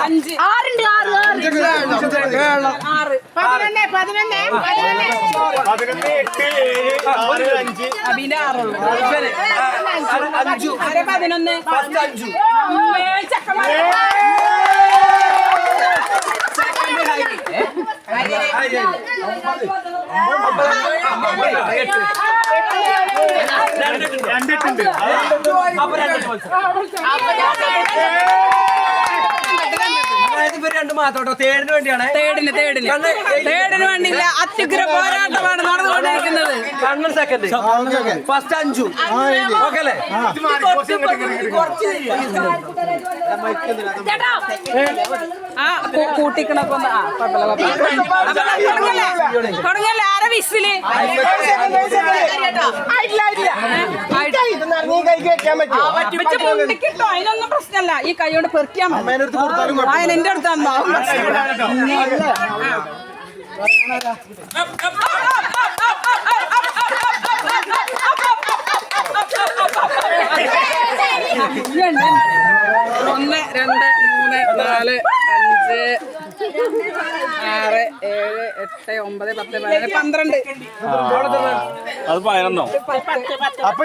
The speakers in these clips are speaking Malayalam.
അഞ്ച് ആറുണ്ട് ആറ് ആറ് പതിനൊന്ന് പതിനൊന്ന് പതിനൊന്ന് അഞ്ച് അബിന്റെ ആറുള്ളൂ അഞ്ചു പതിനൊന്ന് അമ്മേ, ചക്കന്മാരെ. രണ്ടെട്ടുണ്ട് രണ്ട് മാത്രം സെക്കൻഡ് ഫസ്റ്റ് അഞ്ചു. ആ ആ. അതിനൊന്നും പ്രശ്നമല്ല. ഈ കൈ കൊണ്ട് പെറുക്കിയാൽ മതി. അതിനെന്റെ എന്റെ ഒന്ന് രണ്ട് മൂന്ന് നാല് അഞ്ച് ആറ് ഏഴ് എട്ട് ഒമ്പത് പത്ത് പന്ത്രണ്ട് അത് പതിനൊന്നോ അപ്പൊ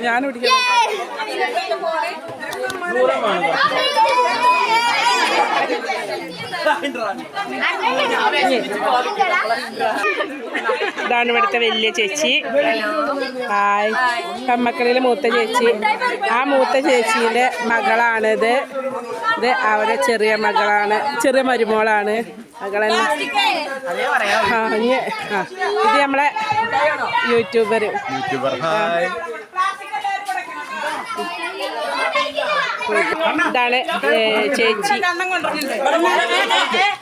ഞാൻ ഇതാണ് ഇവിടുത്തെ വലിയ ചേച്ചി ഹായ് കമ്മക്കളിലെ മൂത്ത ചേച്ചി ആ മൂത്ത ചേച്ചിയുടെ മകളാണിത് ഇത് അവരെ ചെറിയ മകളാണ് ചെറിയ മരുമോളാണ് ഇത് നമ്മളെ യൂട്യൂബർ. YouTuber hi. ഇതാണ് ചേച്ചി.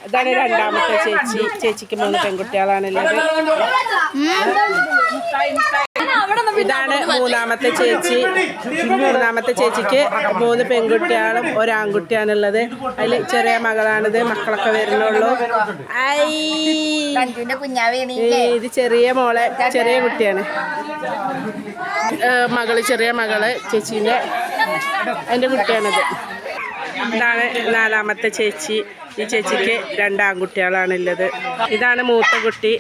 ഇതാണ് രണ്ടാമത്തെ ചേച്ചി. ചേച്ചിക്ക് മൂന്ന് പെൺകുട്ടികളാണുള്ളത്. ഇതാണ് മൂന്നാമത്തെ ചേച്ചി. മൂന്നാമത്തെ ചേച്ചിക്ക് മൂന്ന് പെൺകുട്ടികളും ഒരു ആൺകുട്ടിയാണുള്ളത് അതിൽ ചെറിയ മകളാണിത്. മക്കളൊക്കെ വരുന്നുള്ളൂ. ഇത് ചെറിയ മോളെ ചെറിയ കുട്ടിയാണ്. മകൾ ചെറിയ മകൾ ചേച്ചീന്റെ എന്റെ കുട്ടിയാണിത്. ഇതാണ് നാലാമത്തെ ചേച്ചി. ഈ ചേച്ചിക്ക് രണ്ട് ആൺകുട്ടികളാണുള്ളത് ഇതാണ് മൂത്ത കുട്ടി.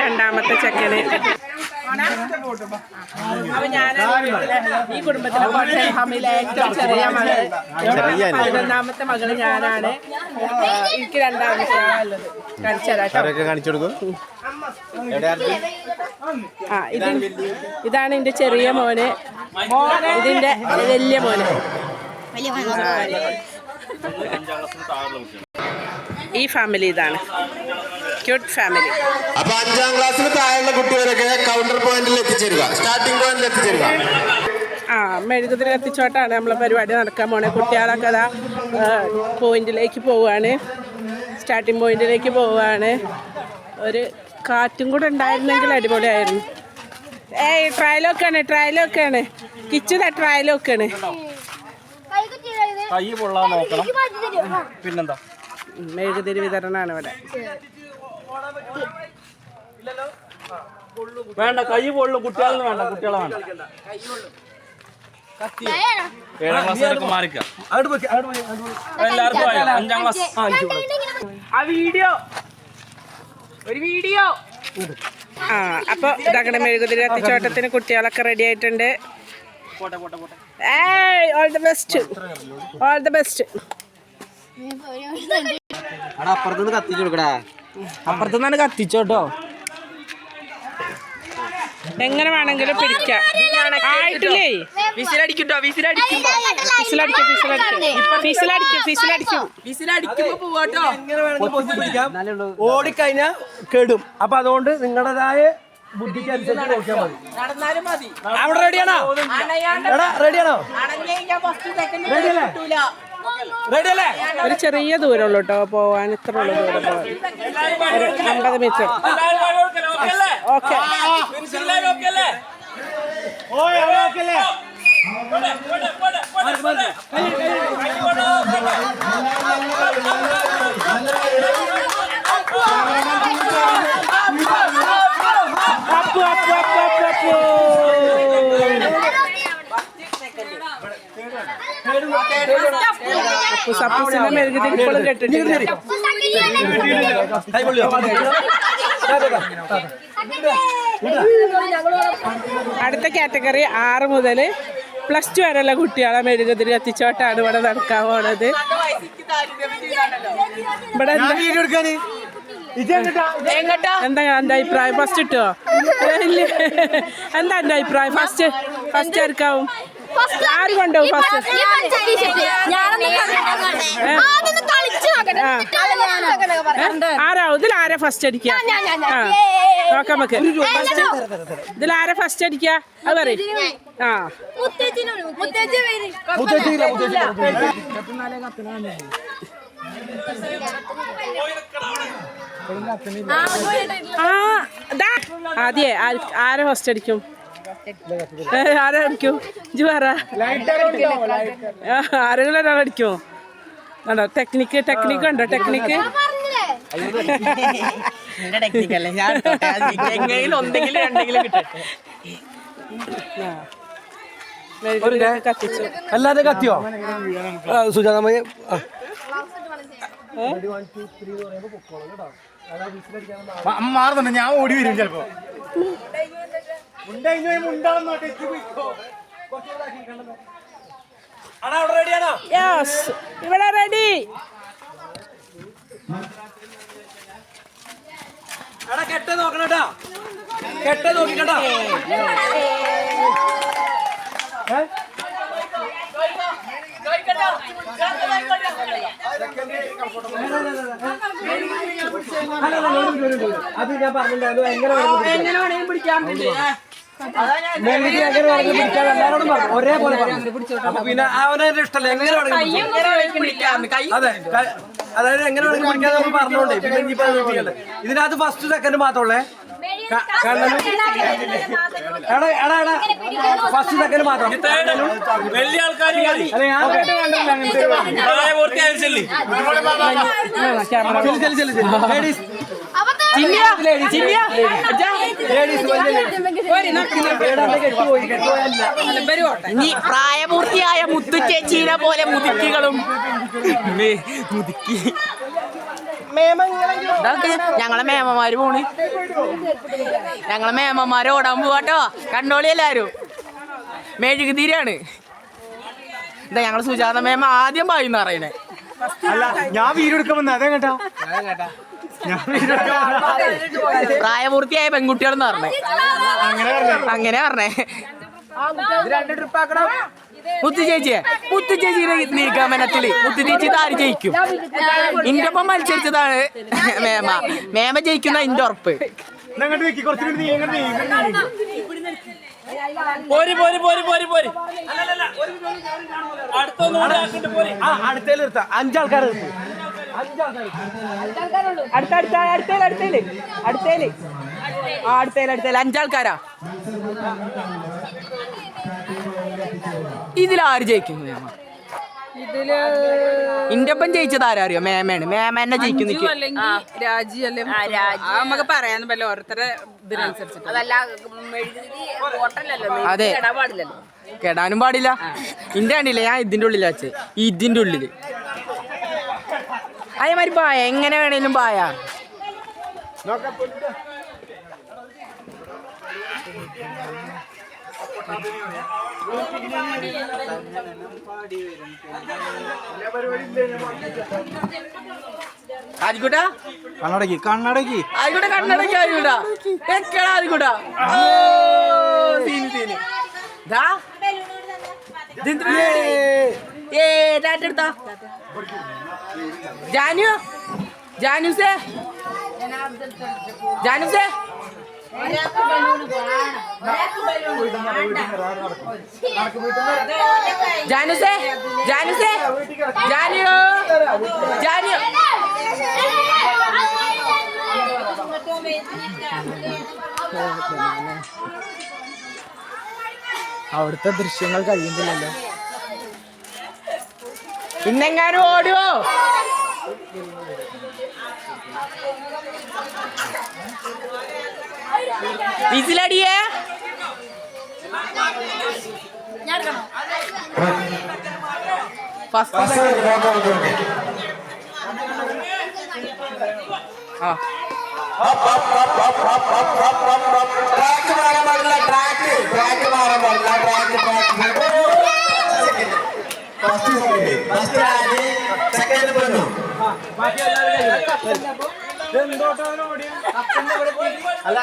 രണ്ടാമത്തെ ചെക്കന്. അപ്പൊ ഞാൻ ഈ കുടുംബത്തിലെ ഹമിലെ. ഏറ്റവും ചെറിയ മകൾ. പതിനൊന്നാമത്തെ മകൾ ഞാനാണ്. എനിക്ക് രണ്ടാമത്തെ കാണിച്ചു തരാം കേട്ടോ. അവരൊക്കെ കാണിച്ചു കൊടുക്കും. ആ ഇത് ഇതാണ് എന്റെ ചെറിയ മോന്. ഇതിന്റെ വലിയ മോന്. ഈ ഫാമിലി ഇതാണ്. ക്യൂട്ട് ഫാമിലി അപ്പൊ അഞ്ചാം ക്ലാസ്സിൽ താഴെയുള്ള കുട്ടികളൊക്കെ കൗണ്ടർ പോയിന്റിൽ എത്തിച്ചേരുക. സ്റ്റാർട്ടിംഗ് പോയിന്റിൽ എത്തിച്ചേരുക. ആ മെഴുകുതിരി എത്തിച്ചോട്ടാണ് നമ്മളെ പരിപാടി നടക്കാൻ പോണേ. കുട്ടികളൊക്കെ അതാ പോയിന്റിലേക്ക് പോവുകയാണ് സ്റ്റാർട്ടിംഗ് പോയിന്റിലേക്ക് പോവുകയാണ് ഒരു കാറ്റും കൂടെ ഉണ്ടായിരുന്നെങ്കിൽ അടിപൊളിയായിരുന്നു. ഏയ് ട്രയലൊക്കെയാണ് ട്രയലൊക്കെയാണ് കിച്ചുത ട്രയലൊക്കെയാണ് കൈ പൊള്ളാൻ നോക്കണം. പിന്നെന്താ? മെഴുകുതിരി വിതരണമാണ് ഇവിടെ. വേണ്ട കൈ പൊള്ളും. കുട്ടികളൊന്നും വേണ്ട കുട്ടികളെ വേണ്ട. ഏഴാം ക്ലാസ്സിലൊക്കെ മാറിക്കാം. എല്ലാവർക്കും അഞ്ചാം ക്ലാസ് ആ വീഡിയോ. ഒരു വീഡിയോ. ആ അപ്പോൾ ഇതാക്കണ മെഴുകുതിരി കത്തിച്ചോട്ടത്തിന് കുട്ടികളൊക്കെ റെഡി ആയിട്ടുണ്ട്. ഏയ് all the best all the best അപ്പുറത്തുനിന്ന് കത്തിച്ചു കൊടുക്കടാ. അപ്പുറത്തുനിന്നാണ് കത്തിച്ചോട്ടോ. എങ്ങനെ വേണമെങ്കിലും പിടിക്കാം. ആയിട്ടില്ലേ? വിസിലടിക്കട്ടോ വിസിലടിക്കും വിസിലടിക്കും. വിസിലടിക്കും വിസിലടിക്കും. ഫിസിലടിക്കും വിസിലടിക്കുമ്പോ പോവാട്ടോ. ഓടിക്കഴിഞ്ഞാൽ കെടും. അപ്പൊ അതുകൊണ്ട് നിങ്ങളുടേതായ ബുദ്ധിക്ക് അനുസരിച്ച് നോക്കിയാൽ മതി. അവിടെ റെഡിയാണോ എടാ റെഡിയാണോ അണഞ്ഞു റെഡി അല്ലേ ഒരു ചെറിയ ദൂരമുള്ളൂ കേട്ടോ പോവാൻ ഇത്ര ഉള്ളു ദൂരം പോവാൻ. ഒരു അമ്പത് മീറ്റർ. ഓക്കെ. അപ്പു അപ്പു അപ്പു അപ്പു അപ്പു. അപ്പു മെഴുകുതിരി ഇപ്പോഴും കെട്ടിട്ടില്ല അടുത്ത കാറ്റഗറി ആറ് മുതൽ പ്ലസ് ടു വരെയുള്ള കുട്ടികളെ മെഴുകുതിരി കത്തിച്ചോട്ടാണ് ഇവിടെ നടക്കാൻ പോണത്. ഇവിടെ എന്താ? എന്റെ അഭിപ്രായം? ഫസ്റ്റ് ഇട്ടോ? എന്താ എന്റെ അഭിപ്രായം? ഫസ്റ്റ് ഫസ്റ്റ് ആർക്കാവും? ആര് ഫസ്റ്റ് ഇതിൽ ആരാ ഫസ്റ്റ് അടിക്കുക? നോക്കാം നമുക്ക്. ഇതിൽ ആരാ ഫസ്റ്റ് അടിക്കുക? അത് പറയും. ആ. ആ ദാ. ആദ്യേ ആര്- ആരാ ഫസ്റ്റ് അടിക്കും? ഏ, ഇജ് അടിക്കും? പറ ആരെങ്കിലും ഒരാൾ അടിക്കുമോ ആണോ ടെക്നിക്ക് ടെക്നിക്ക് ഉണ്ടോ ടെക്നിക്ക് ടെക്നിക്കല്ലേ ഞാൻ ഒന്നെങ്കിലും രണ്ടെങ്കിലും കിട്ടട്ടെ എല്ലാരും കത്തിയോ? സുജാത മതി മാറുന്നുണ്ട്. ഞാൻ ഓടി വരും ചിലപ്പോ. ഇവിടെ റെഡി എടാ കെട്ട നോക്കണട്ടാ കെട്ട. നോക്കിക്കട്ടാ. ഞാൻ പിന്നെ അവനവന്റെ ഇഷ്ടമല്ല എങ്ങനെ അതെ അതായത് എങ്ങനെ വേണമെങ്കിലും പിടിക്കാൻ നമ്മൾ പറഞ്ഞോണ്ടേ. പിന്നെ ഇനിയിപ്പോ ഇതിനകത്ത് ഫസ്റ്റ് സെക്കൻഡ് മാത്രമല്ലേ ഫസ്റ്റ് സെക്കൻഡ് മാത്രം. വലിയ ആൾക്കാർ പ്രായപൂർത്തിയായ മുത്തു ചേച്ചീനെ പോലെ മുതുക്കികളും മുതുക്കി. ഇതൊക്കെ ഞങ്ങളെ മേമമാര് പോണ്. ഞങ്ങളെ മേമമാര് ഓടാൻ പോവാട്ടോ. കണ്ടോളി എല്ലാരും. മെഴുകുതിരിയാണ് എന്താ ഞങ്ങൾ സുജാത മേമ ആദ്യം പായുന്ന പറയണേ അല്ല ഞാൻ വീഡിയോ എടുക്കാൻ വന്ന അതേ കേട്ടാ. പ്രായപൂർത്തിയായ പെൺകുട്ടികളെന്ന് പറഞ്ഞേ. അങ്ങനെ പറഞ്ഞേ. അങ്ങനെ പറഞ്ഞേ. മുത്തു ചേച്ചിയെ മുത്തു ചേച്ചിയുടെ നിഗമനത്തിൽ മുത്തു ചേച്ചി താരി ജയിക്കും? ഇന്റെ ഒപ്പം മത്സരിച്ചതാണ് മേമ. മേമ ജയിക്കുന്ന ഇന്റെ ഉറപ്പ്. പോരി പോരി പോരി പോരി പോരി. നിർത്താം. അഞ്ചാൾക്കാർ അടുത്ത അടുത്ത അടുത്തേൽ അടുത്തേൽ. അടുത്തേൽ. ആ അടുത്തേൽ അടുത്തേൽ. അഞ്ചാൾക്കാരാ? ഇതിലാര് ജയിക്കും മേമ? ഇതിൽ ഇന്റെ ഒപ്പം ജയിച്ചത് ആരാ അറിയോ മേമയാണ്. മേമ എന്നെ ജയിക്കും നിൽക്കും അല്ലെങ്കിൽ രാജി അല്ലെ നമുക്ക് പറയാൻ പറ്റില്ല. ഓരോരുത്തരെ ഇതിനനുസരിച്ചിട്ട്. അതെ. കെടാനും പാടില്ല. ഇന്റെ കണ്ടില്ല? ഞാൻ ഇതിന്റെ ഉള്ളിലാ വെച്ച്. ഇതിന്റെ ഉള്ളിൽ. അതേമാതിരി പായ. എങ്ങനെ വേണേലും പായ. ആദ്യക്കൂട്ടാ കണ്ണടക്കി കണ്ണടക്കി. ആയിക്കോട്ടെ കണ്ണടക്കി ആയിക്കോട്ടെ എക്കടാ ആയിക്കോട്ടാ സീന് സീന്. ദാ? ഏ ടാറ്റ എടുത്താ. ജാനു ജാനുസേ. ജാനുസേ. ജാനുസേ ജാനുസേ ജാനു ജാനു അവിടുത്തെ ദൃശ്യങ്ങൾ കഴിയുന്നില്ലല്ലോ. ഇന്നെങ്ങാനും ഓടുവോ? വിസിലടിയേ ഫസ്റ്റ് ആ ട്രാക്ക് അല്ല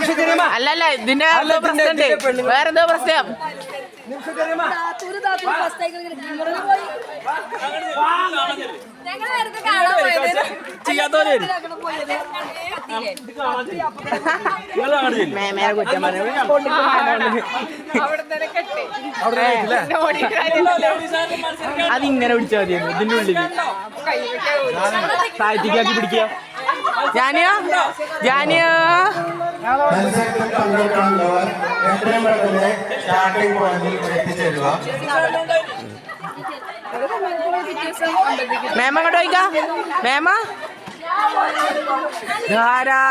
പ്രശ്നം അല്ലല്ല ഇതിന്റെ വേറെന്തോ എന്തോ ഞങ്ങൾ കാണാൻ പോയത്. പോയത്. കുറ്റം പറഞ്ഞു അതിങ്ങനെ പിടിച്ചാൽ മതിയായിരുന്നു. ഇതിന്റെ ഉള്ളിൽ താഴ്ത്തിക്കാക്കി പിടിക്കുക. ജാനിയോ? ജാനിയോ? മത്സരത്തിൽ പങ്കെടുക്കാനുള്ളവർ എത്രയും പെട്ടെന്ന് സ്റ്റാർട്ടിംഗ് പോയിന്റിൽ എത്തിച്ചേരുക മേമ? അങ്ങോട്ട് പോയിക്കാ മേമ ധാരാ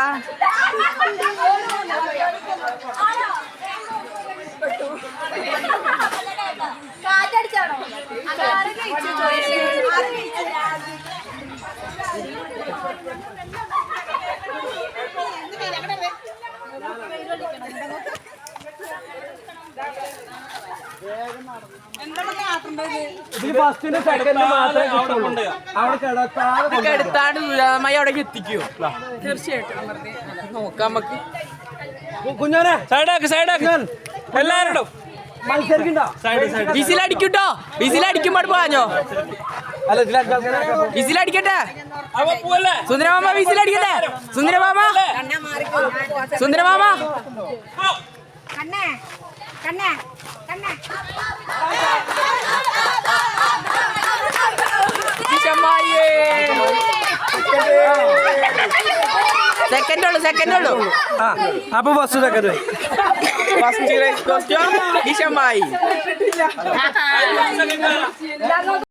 കാറ്റടിച്ചാണോ ഇതിൽ ഫസ്റ്റിന്റെ സെക്കൻഡ് മാത്രമേ അവിടെ കിട്ടുള്ളൂ കൊണ്ടുപോയി. അവിടെ കിടത്താതെ കൊണ്ടുവരണം. എടുത്താണ്ട് ദുരിതമായി അവിടേക്ക് എത്തിക്കോ. തീർച്ചയായിട്ടും നോക്കാം നമുക്ക്. കുഞ്ഞോനെ. സൈഡാക്ക് സൈഡാക്ക് എല്ലാവരും മത്സരിക്കണ്ടോ. വിസിലടിക്കൂട്ടോ വിസിലടിക്കുമ്പോൾ പോവാഞ്ഞോ വിസിലടിക്കട്ടെ സുന്ദരമാമ വിസിലടിക്കട്ടെ സുന്ദരമാമ? സുന്ദരമാമ? കണ്ണേ കണ്ണേ. സെക്കൻഡ് ഉള്ളു സെക്കൻഡ് ഉള്ളു. ആ അപ്പൊ ഫസ്റ്റ് സെക്കൻഡ് ഫസ്റ്റ് ഡിഷമായി